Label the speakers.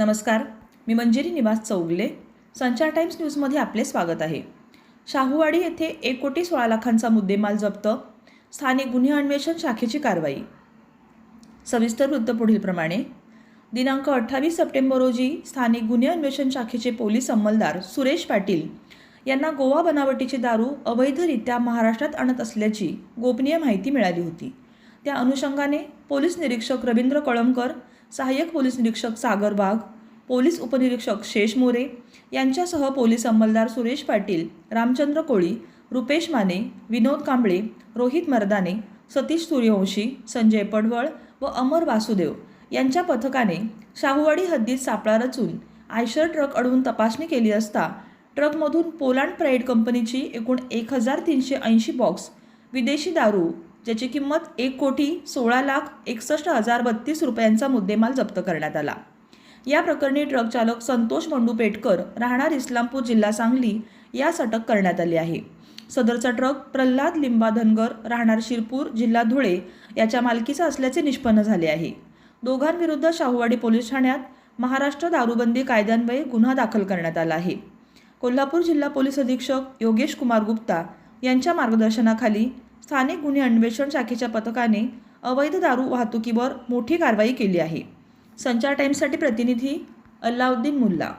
Speaker 1: नमस्कार मी मंजिरी निवास चौगले. संचार टाइम्स न्यूजमध्ये आपले स्वागत आहे. शाहूवाडी येथे एक कोटी सोळा लाखांचा मुद्देमाल जप्त. स्थानिक गुन्हे अन्वेषण शाखेची कारवाई. सविस्तर वृत्त पुढीलप्रमाणे दिनांक अठ्ठावीस सप्टेंबर रोजी स्थानिक गुन्हे अन्वेषण शाखेचे पोलीस अंमलदार सुरेश पाटील यांना गोवा बनावटीची दारू अवैधरित्या महाराष्ट्रात आणत असल्याची गोपनीय माहिती मिळाली होती. त्या अनुषंगाने पोलीस निरीक्षक रवींद्र कळमकर सहाय्यक पोलीस निरीक्षक सागर बाग पोलीस उपनिरीक्षक शेष मोरे यांच्यासह पोलीस अंमलदार सुरेश पाटील रामचंद्र कोळी रुपेश माने विनोद कांबळे रोहित मर्दाने सतीश सूर्यवंशी संजय पडवळ व अमर वासुदेव यांच्या पथकाने शाहूवाडी हद्दीत सापळा रचून आयशर ट्रक अडवून तपासणी केली असता ट्रकमधून पोलांड प्राईड कंपनीची एकूण एक हजार तीनशे ऐंशी बॉक्स विदेशी दारू ज्याची किंमत एक कोटी सोळा लाख एकसष्ट हजार बत्तीस रुपयांचा मुद्देमाल जप्त करण्यात आला. या प्रकरणी ट्रक चालक संतोष मंडू पेटकर राहणार इस्लामपूर जिल्हा सांगली यास अटक करण्यात आली आहे. सदरचा ट्रक प्रल्हाद लिंबा धनगर राहणार शिरपूर जिल्हा धुळे याच्या मालकीचा असल्याचे निष्पन्न झाले आहे. दोघांविरुद्ध शाहूवाडी पोलीस ठाण्यात महाराष्ट्र दारूबंदी कायद्यान्वये गुन्हा दाखल करण्यात आला आहे. कोल्हापूर जिल्हा पोलीस अधीक्षक योगेश कुमार गुप्ता यांच्या मार्गदर्शनाखाली स्थानिक गुन्हे अन्वेषण शाखेच्या पथकाने अवैध दारू वाहतुकीवर मोठी कारवाई केली आहे. संचार टाईम्ससाठी प्रतिनिधी अल्लाउद्दीन मुल्ला.